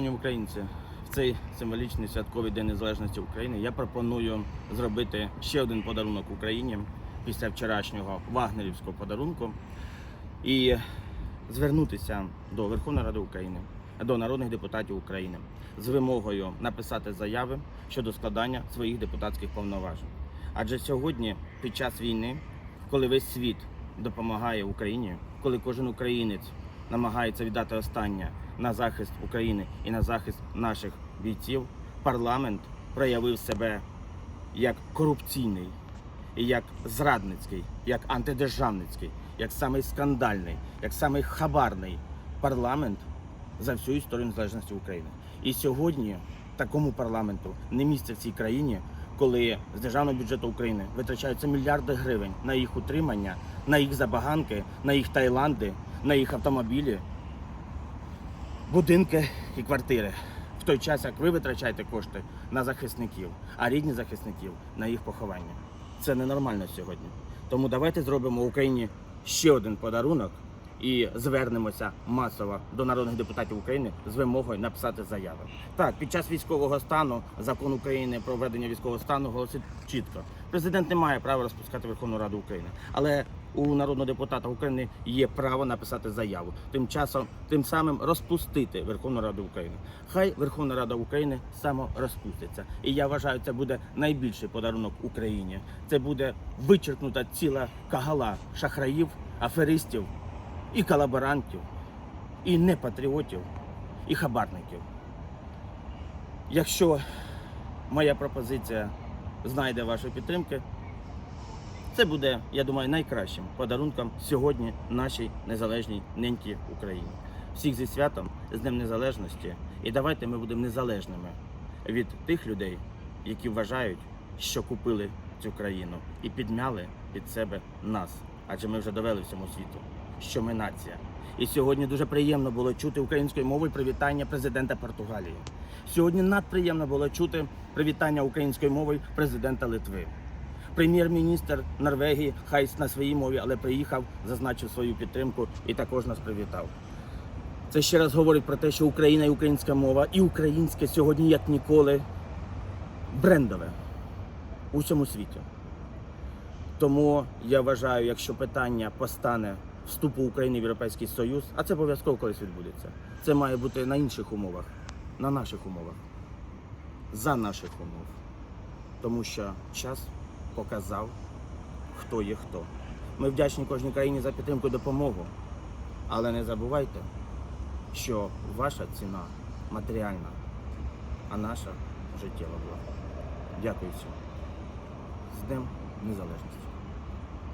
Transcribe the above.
Шановні українці, в цей символічний святковий День Незалежності України я пропоную зробити ще один подарунок Україні після вчорашнього вагнерівського подарунку і звернутися до Верховної Ради України, до народних депутатів України з вимогою написати заяви щодо складання своїх депутатських повноважень. Адже сьогодні, під час війни, коли весь світ допомагає Україні, коли кожен українець намагається віддати останнє на захист України і на захист наших бійців, парламент проявив себе як корупційний, і як зрадницький, як антидержавницький, як самий скандальний, як самий хабарний парламент за всю історію незалежності України. І сьогодні такому парламенту не місце в цій країні, коли з державного бюджету України витрачаються мільярди гривень на їх утримання, на їх забаганки, на їх Таїланди, на їх автомобілі, будинки і квартири. В той час, як ви витрачаєте кошти на захисників, а рідні захисників на їх поховання. Це ненормально сьогодні. Тому давайте зробимо Україні ще один подарунок і звернемося масово до народних депутатів України з вимогою написати заяви. Так, під час військового стану закон України про введення військового стану голосить чітко. Президент не має права розпускати Верховну Раду України, але у народного депутата України є право написати заяву. Тим часом, тим самим розпустити Верховну Раду України. Хай Верховна Рада України саморозпуститься. І я вважаю, це буде найбільший подарунок Україні. Це буде вичеркнута ціла кагала шахраїв, аферистів і колаборантів, і непатріотів, і хабарників. Якщо моя пропозиція знайде вашої підтримки, це буде, я думаю, найкращим подарунком сьогодні нашій незалежній ненькій Україні. Всіх зі святом, з Днем Незалежності. І давайте ми будемо незалежними від тих людей, які вважають, що купили цю країну і підмяли під себе нас. Адже ми вже довели всьому світу, що ми нація. І сьогодні дуже приємно було чути українською мовою привітання президента Португалії. Сьогодні надприємно було чути привітання українською мовою президента Литви. Прем'єр-міністр Норвегії, хай на своїй мові, але приїхав, зазначив свою підтримку і також нас привітав. Це ще раз говорить про те, що Україна і українська мова, і українське сьогодні як ніколи брендове у всьому світі. Тому я вважаю, якщо питання постане вступу України в Європейський Союз, а це обов'язково колись відбудеться, це має бути на інших умовах, на наших умовах, за наших умов. Тому що час показав, хто є хто. Ми вдячні кожній країні за підтримку і допомогу. Але не забувайте, що ваша ціна матеріальна, а наша життєва була. Дякую всім. З Днем Незалежності.